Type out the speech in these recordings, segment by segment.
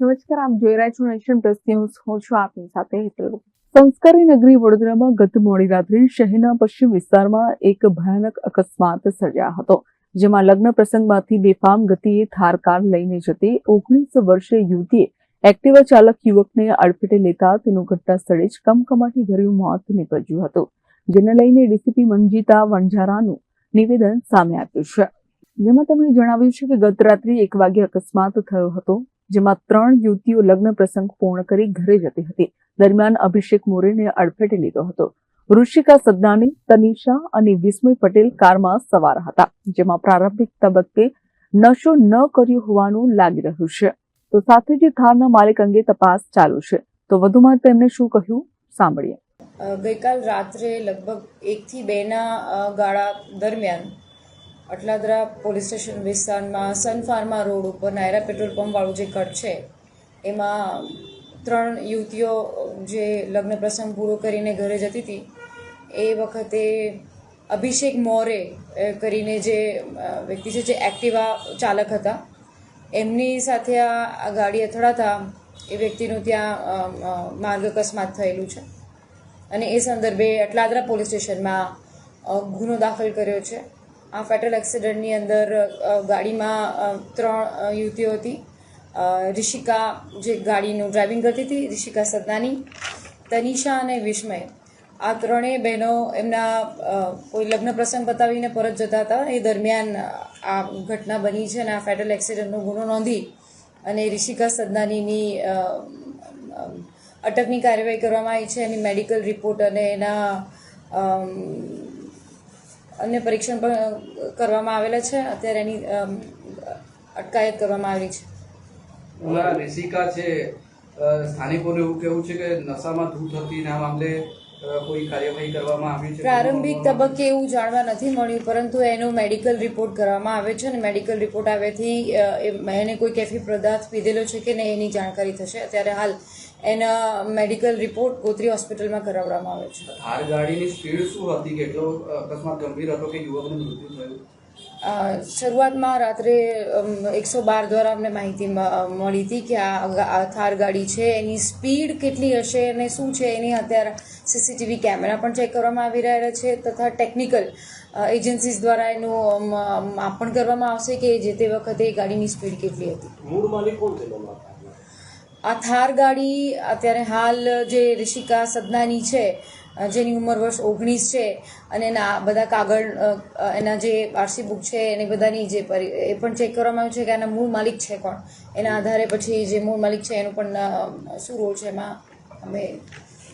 નમસ્કાર, આપ જોઈ રહ્યા છો નેશન પ્લસ ન્યૂઝ. હું છું આપની સાથે હેતલ. સંસ્કારી નગરી વડોદરામાં ગત મોડી રાત્રે શહેરના પશ્ચિમ વિસ્તારમાં એક ભયાનક અકસ્માત સર્જાયો હતો, જેમાં લગ્ન પ્રસંગમાંથી બેફામ ગતિએ થાર કાર લઈને જતી ઓગણીસ વર્ષીય યુવતીએ એક્ટિવા ચાલક યુવકને અડફેટે લેતા તેનું ઘટના સ્થળે જ કમકમાટી ભર્યું મોત નીપજ્યું હતું, જેને લઈને ડીસીપી મંજીતા વણઝારાનું નિવેદન સામે આવ્યું છે. જેમાં તેમણે જણાવ્યું છે કે ગત રાત્રે એક વાગે અકસ્માત થયો હતો જેમાં ત્રણ યુવતીઓ લગ્ન પ્રસંગ પૂર્ણ કરી ઘરે જતી હતી. દરમિયાન અભિષેક મોરેને અડફેટે લીધો હતો. ઋષિકા સદ્દાની તનિષા અને વિસ્મય પટેલ કારમાં સવાર હતા, જેમાં પ્રારંભિક તબક્કે નશો ન કર્યો હોવાનું લાગી રહ્યું છે. તો સાથે જ થારના માલિક અંગે તપાસ ચાલુ છે. તો વધુમાં તેમણે શું કહ્યું? સાંભળીએ. ગઈકાલ રાત્રે લગભગ એકથી બેના ના ગાળા દરમિયાન અટલાદરા પોલીસ સ્ટેશન વિસ્તારમાં સન ફાર્મા રોડ ઉપર નાયરા પેટ્રોલ પંપવાળું જે કટ છે, એમાં ત્રણ યુવતીઓ જે લગ્ન પ્રસંગ પૂરો કરીને ઘરે જતી હતી, એ વખતે અભિષેક મોરે કરીને જે વ્યક્તિ છે જે એક્ટિવા ચાલક હતા, એમની સાથે આ ગાડી અથડાતા એ વ્યક્તિનું ત્યાં માર્ગ અકસ્માત થયેલું છે. અને એ સંદર્ભે અટલાદરા પોલીસ સ્ટેશનમાં ગુનો દાખલ કર્યો છે. આ ફેટલ એક્સિડન્ટની અંદર ગાડીમાં ત્રણ યુવતીઓ હતી. રિષિકા જે ગાડીનું ડ્રાઇવિંગ કરતી હતી, રિષિકા સદનાની, તનિષા અને વિસ્મય. આ ત્રણેય બહેનો એમના કોઈ લગ્ન પ્રસંગ બતાવીને પરત જતા હતા. એ દરમિયાન આ ઘટના બની છે અને આ ફેટલ એક્સિડન્ટનો ગુનો નોંધી અને રિષિકા સદનાનીની અટકની કાર્યવાહી કરવામાં આવી છે. એની મેડિકલ રિપોર્ટ અને એના અન્ય પરીક્ષણ પણ કરવામાં આવેલા છે. અત્યારે એની અટકાયત કરવામાં આવેલી છે. ઓલા રિષિકા છે સ્થાનિકોનું એવું કેવું છે કે નશામાં ધૂત હતી ને આ મામલે કોઈ કાર્યવાહી કરવામાં આવી છે? પ્રારંભિક તબક્કે એવું જાણવા નથી મળ્યું પરંતુ એનો મેડિકલ રિપોર્ટ કરવામાં આવે છે અને મેડિકલ રિપોર્ટ આવ્યાથી એને કોઈ કેફી પદાર્થ પીધેલો છે કે નહીં એની જાણકારી થશે. અત્યારે હાલ એના મેડિકલ રિપોર્ટ ગોત્રી હોસ્પિટલમાં કરાવવામાં આવે છે. થાર ગાડીની સ્પીડ શું હતી? કેટલો અકસ્માત ગંભીર હતો કે યુવકનું મૃત્યુ થયું? શરૂઆતમાં રાત્રે એકસો બાર દ્વારા અમને માહિતી મળી હતી કે આ થાર ગાડી છે એની સ્પીડ કેટલી હશે અને શું છે એની અત્યારે સીસીટીવી કેમેરા પણ ચેક કરવામાં આવી રહ્યા છે તથા ટેકનિકલ એજન્સીસ દ્વારા એનું અમ, માપન કરવામાં આવશે કે જે તે વખતે એ ગાડીની સ્પીડ કેટલી હતી. મૂળ માલિક કોણ છે આ થાર ગાડી અત્યારે હાલ જે ઋષિકા સદનાની છે જેની ઉંમર વર્ષ ઓગણીસ છે અને એના આ બધા કાગળ એના જે આરસી બુક છે એની બધાની જે પરી- એ પણ ચેક કરવામાં આવ્યું છે કે આના મૂળ માલિક છે કોણ. એના આધારે પછી જે મૂળ માલિક છે એનું પણ શું રોલ છે એમાં અમે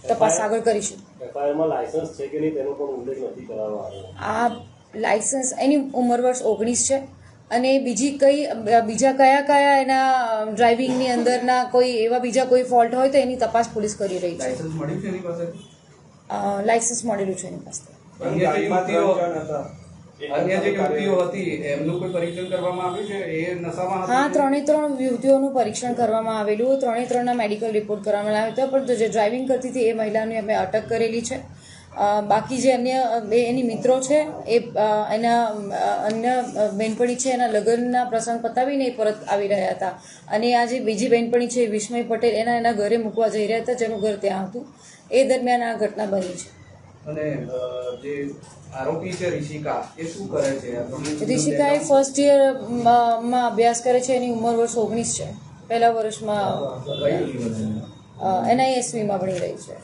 તપાસ આગળ કરીશું. લાયસન્સ છે કે નહીં તેનો પણ ઉલ્લેખ નથી કરવામાં આવ્યો. આ લાયસન્સ એની ઉંમર વર્ષ ઓગણીસ છે અને બીજી કઈ બીજા કયા કયા એના ડ્રાઇવિંગની અંદરના કોઈ એવા બીજા કોઈ ફોલ્ટ હોય તો એની તપાસ પોલીસ કરી રહી છે. લાયસન્સ મળેલું છે એની પાસે. અન્ય જે યુવતીઓ અન્ય જે યુવતીઓ હતી એમનું કોઈ પરીક્ષણ કરવામાં આવ્યું છે? એ નશામાં હા ત્રણે ત્રણ યુવતીઓનું પરીક્ષણ કરવામાં આવેલું. ત્રણે ત્રણના મેડિકલ રિપોર્ટ કરવામાં આવ્યો હતો પણ જે ડ્રાઇવિંગ કરતી હતી એ મહિલાને અમે અટક કરેલી છે. બાકી જે અન્ય બે એની મિત્રો છે એ એના અન્ય બહેનપણી છે એના લગ્નના પ્રસંગ પતાવીને એ પરત આવી રહ્યા હતા. અને આ જે બીજી બહેનપણી છે વિસ્મય પટેલ એના એના ઘરે મૂકવા જઈ રહ્યા હતા જેનું ઘર ત્યાં હતું. એ દરમિયાન આ ઘટના બની છે. અને જે આરોપી છે ઋષિકા એ શું કરે છે? ઋષિકા એ ફર્સ્ટ યરમાં અભ્યાસ કરે છે એની ઉંમર વર્ષ ઓગણીસ છે. પહેલા વર્ષમાં? એનઆઈએસવીમાં ભણી રહી છે.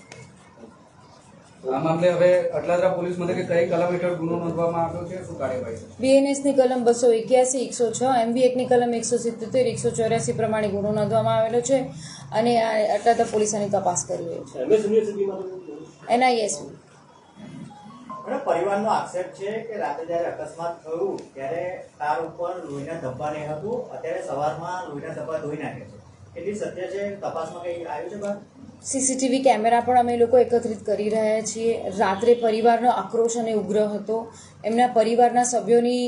આ મામલે હવે અટલાદરા પોલીસ મથકે કઈ કલમ હેઠળ ગુનો નોંધવામાં આવ્યો છે? શું કાર્યવાહી બીએનએસની કલમ બસો એક્યાસી એકસો છ એમબી એકની કલમ એકસો સિત્તોતેર એકસો ચોર્યાસી પ્રમાણે ગુનો નોંધવામાં આવેલો છે અને આ અટલાદા પોલીસ આની તપાસ કરી રહી છે. અને પરિવારનો આક્ષેપ છે કે રાતે જ્યારે અકસ્માત થયું ત્યારે કાર ઉપર લોહીના ધબ્બા નહીં હતું અત્યારે સવારમાં લોહીના ધબ્બા ધોઈ નાખે છે. કેટલી સત્ય છે તપાસમાં કંઈ આવ્યું છે બહાર? સીસીટીવી કેમેરા પણ અમે લોકો એકત્રિત કરી રહ્યા છીએ. રાત્રે પરિવારનો આક્રોશ અને ઉગ્ર હતો. એમના પરિવારના સભ્યોની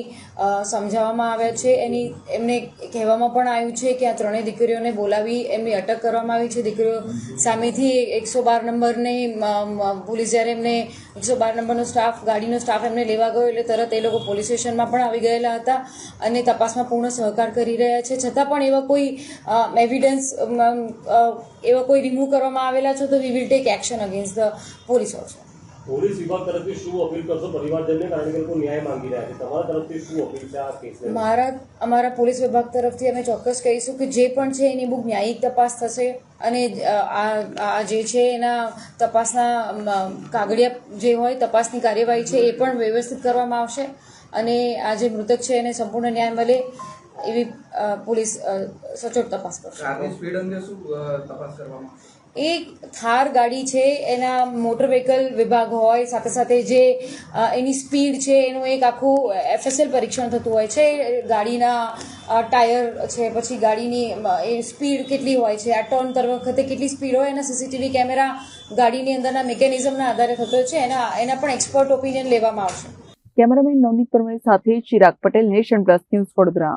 સમજાવવામાં આવ્યા છે. એની, એમને કહેવામાં પણ આવ્યું છે કે આ ત્રણેય દીકરીઓને બોલાવી એમની અટક કરવામાં આવી છે. દીકરીઓ સામેથી એકસો બાર નંબરને પોલીસ જ્યારે એમને એકસો બાર નંબરનો સ્ટાફ, ગાડીનો સ્ટાફ એમને લેવા ગયો એટલે તરત એ લોકો પોલીસ સ્ટેશનમાં પણ આવી ગયેલા હતા અને તપાસમાં પૂર્ણ સહકાર કરી રહ્યા છે. છતાં પણ એવા કોઈ એવિડન્સ એવા કોઈ રિમૂવ કરવામાં આવેલા છો તો we will take action against the police also police વિભાગ તરફથી શું અપીલ કરશો? પરિવારજનને કારણ કે લોકો ન્યાય માંગી રહ્યા છે? તમારા તરફથી શું અપીલ છે આ કેસને મારા અમારા પોલીસ વિભાગ તરફથી અમે ચોક્કસ કહીશું કે જે પણ છે એની બહુ ન્યાયિક તપાસ થશે અને આ આ જે છે એના તપાસના કાગળિયા જે હોય તપાસની કાર્યવાહી છે એ પણ વ્યવસ્થિત કરવામાં આવશે અને આ જે મૃતક છે એને સંપૂર્ણ ન્યાય મળે એવી પોલીસ સચોટ તપાસ કરશે. સ્પીડ અંગે શું તપાસ કરવામાં એ થાર ગાડી છે, એના મોટર વ્હીકલ વિભાગ હોય, સાથે સાથે જે એની સ્પીડ છે, એનું એક આખું એફએસએલ પરીક્ષણ થતું હોય છે ગાડીના ટાયર છે, પછી ગાડીની એ સ્પીડ કેટલી હોય છે, આ ટર્ન કરવા વખતે કેટલી સ્પીડ હોય, એના સીસીટીવી કેમેરા ગાડીની અંદરના મિકેનિઝમના આધારે થતો છે, એના એના પણ એક્સપર્ટ ઓપિનિયન લેવામાં આવશે. કેમેરામેન નવનીત પરમાર સાથે Chirag Patel, nation plus news Vadodara.